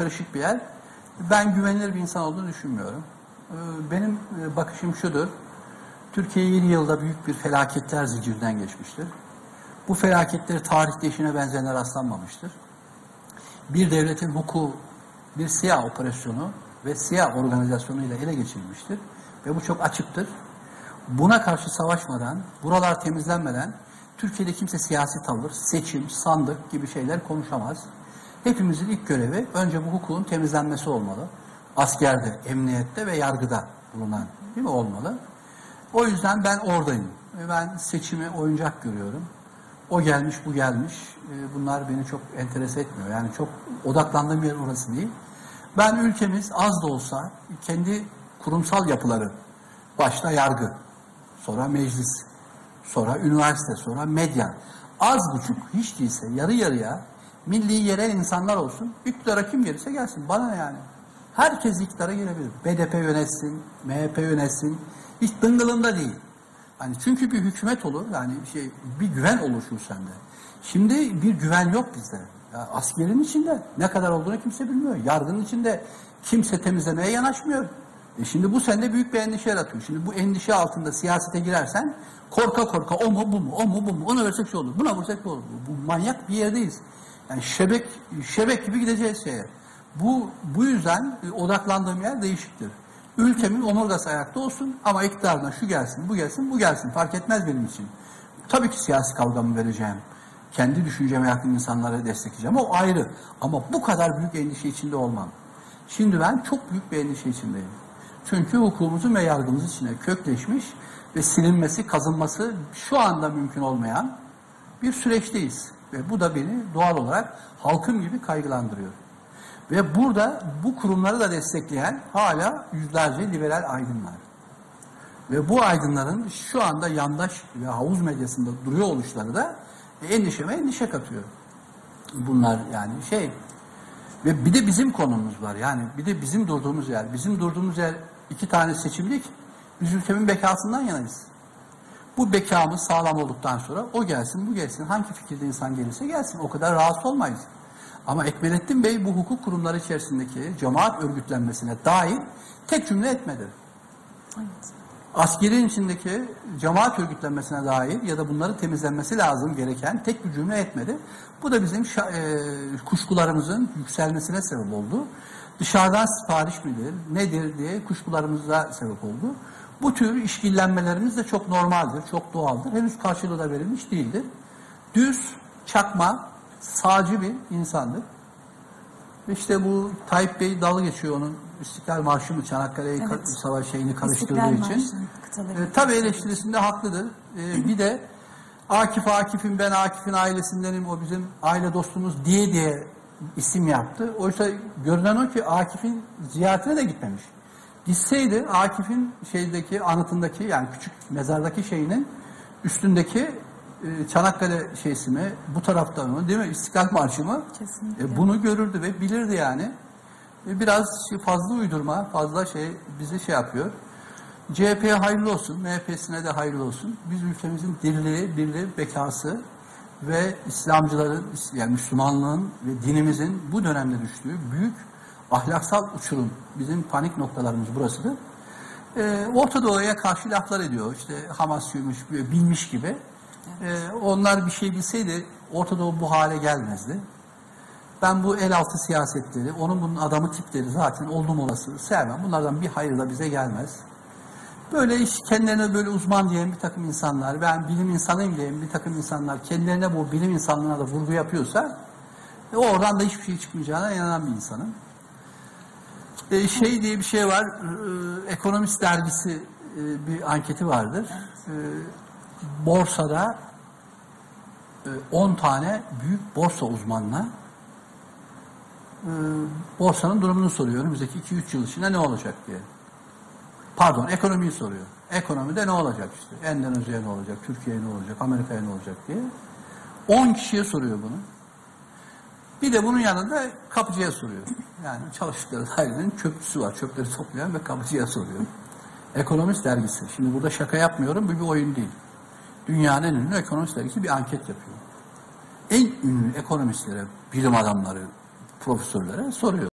karışık bir yer. Ben güvenilir bir insan olduğunu düşünmüyorum. Ee, Benim e, bakışım şudur. Türkiye 7 yılda büyük bir felaketler zincirinden geçmiştir. Bu felaketleri tarihte eşine benzerine rastlanmamıştır. Bir devletin hukuku, bir siyah operasyonu ve siyah organizasyonuyla ele geçirilmiştir. Ve bu çok açıktır. Buna karşı savaşmadan, buralar temizlenmeden Türkiye'de kimse siyasi tavır, seçim, sandık gibi şeyler konuşamaz. Hepimizin ilk görevi önce bu hukukun temizlenmesi olmalı. Askerde, emniyette ve yargıda bulunan değil mi olmalı? O yüzden ben oradayım. Ve Ben seçimi oyuncak görüyorum. O gelmiş, bu gelmiş. Ee, Bunlar beni çok enterese etmiyor. Yani çok odaklandığım yer orası değil. Ben ülkemiz az da olsa kendi kurumsal yapıları, başta yargı, sonra meclis, sonra üniversite, sonra medya, az buçuk hiç değilse yarı yarıya milli yerel insanlar olsun. İktidara kim gelirse gelsin. Bana ne yani? Herkes iktidara gelebilir. BDP yönetsin, MHP yönetsin. Hiç dıngılında değil. Hani çünkü bir hükümet olur, yani şey bir güven oluşur sende. Şimdi bir güven yok bizde. Ya askerin içinde ne kadar olduğunu kimse bilmiyor. Yargının içinde kimse temizlemeye yanaşmıyor. E şimdi bu sende büyük bir endişe yaratıyor. Şimdi bu endişe altında siyasete girersen korka korka o mu bu mu o mu bu mu ona versek şey olur buna versek şey olur. Bu manyak bir yerdeyiz. Yani şebek şebek gibi gideceğiz şeye. Bu bu yüzden e, odaklandığım yer değişiktir. Ülkemin omurgası ayakta olsun ama iktidardan şu gelsin, bu gelsin, bu gelsin fark etmez benim için. Tabii ki siyasi kavgamı vereceğim. Kendi düşünceme yakın insanları destekleyeceğim. O ayrı. Ama bu kadar büyük endişe içinde olmam. Şimdi ben çok büyük bir endişe içindeyim. Çünkü hukukumuzun ve yargımız içine kökleşmiş ve silinmesi, kazınması şu anda mümkün olmayan bir süreçteyiz. Ve bu da beni doğal olarak halkım gibi kaygılandırıyor. Ve burada bu kurumları da destekleyen hala yüzlerce liberal aydın var. Ve bu aydınların şu anda yandaş ve havuz medyasında duruyor oluşları da endişeme endişe katıyor. Bunlar yani şey ve bir de bizim konumuz var. Yani bir de bizim durduğumuz yer. Bizim durduğumuz yer iki tane seçimlik. Biz ülkemin bekasından yanayız. Bu bekamız sağlam olduktan sonra o gelsin bu gelsin. Hangi fikirde insan gelirse gelsin. O kadar rahatsız olmayız. Ama Ekmelettin Bey bu hukuk kurumları içerisindeki cemaat örgütlenmesine dair tek cümle etmedi. Askerin içindeki cemaat örgütlenmesine dair ya da bunları temizlenmesi lazım gereken tek bir cümle etmedi. Bu da bizim e, kuşkularımızın yükselmesine sebep oldu. Dışarıdan sipariş midir, nedir diye kuşkularımıza sebep oldu. Bu tür işkillenmelerimiz de çok normaldir, çok doğaldır. Henüz karşılığı da verilmiş değildir. Düz, çakma, sağcı bir insandır. İşte bu Tayyip Bey dalga geçiyor onun İstiklal Marşı mı Çanakkale'yi Evet. savaş şeyini karıştırdığı İstiklal için. E, tabii eleştirisinde haklıdır. E, bir de Akif Akif'im ben Akif'in ailesindenim o bizim aile dostumuz diye diye isim yaptı. Oysa görünen o ki Akif'in ziyaretine de gitmemiş. Gitseydi Akif'in şeydeki anıtındaki yani küçük mezardaki şeyinin üstündeki e, Çanakkale şeysi mi bu tarafta mı değil mi İstiklal Marşı mı Kesinlikle. E, bunu görürdü ve bilirdi yani. E, biraz fazla uydurma fazla şey bizi şey yapıyor. CHP'ye hayırlı olsun, MHP'sine de hayırlı olsun. Biz ülkemizin dirliği, birliği, bekası ve İslamcıların, yani Müslümanlığın ve dinimizin bu dönemde düştüğü büyük ahlaksal uçurum. Bizim panik noktalarımız burasıdır. Ee, Orta Doğu'ya karşı laflar ediyor. İşte Hamasçıymış, bilmiş gibi. Ee, onlar bir şey bilseydi Orta Doğu bu hale gelmezdi. Ben bu el altı siyasetleri, onun bunun adamı tipleri zaten oldum olası sevmem. Bunlardan bir hayır da bize gelmez. Böyle iş kendilerine böyle uzman diyen bir takım insanlar, ben bilim insanıyım diyen bir takım insanlar kendilerine bu bilim insanlığına da vurgu yapıyorsa e, oradan da hiçbir şey çıkmayacağına inanan bir insanım. E, şey diye bir şey var, e, Ekonomist dergisi e, bir anketi vardır. E, borsada e, 10 tane büyük borsa uzmanına e, borsanın durumunu soruyor. Önümüzdeki 2-3 yıl içinde ne olacak diye. Pardon, ekonomiyi soruyor. Ekonomide ne olacak işte? Endonezya'ya ne olacak, Türkiye'ye ne olacak, Amerika'ya ne olacak diye. 10 kişiye soruyor bunu. Bir de bunun yanında kapıcıya soruyor. Yani çalıştıkları dairenin çöpçüsü var. Çöpleri toplayan ve kapıcıya soruyor. Ekonomist dergisi. Şimdi burada şaka yapmıyorum. Bu bir oyun değil. Dünyanın en ünlü ekonomist dergisi bir anket yapıyor. En ünlü ekonomistlere, bilim adamları, profesörlere soruyor.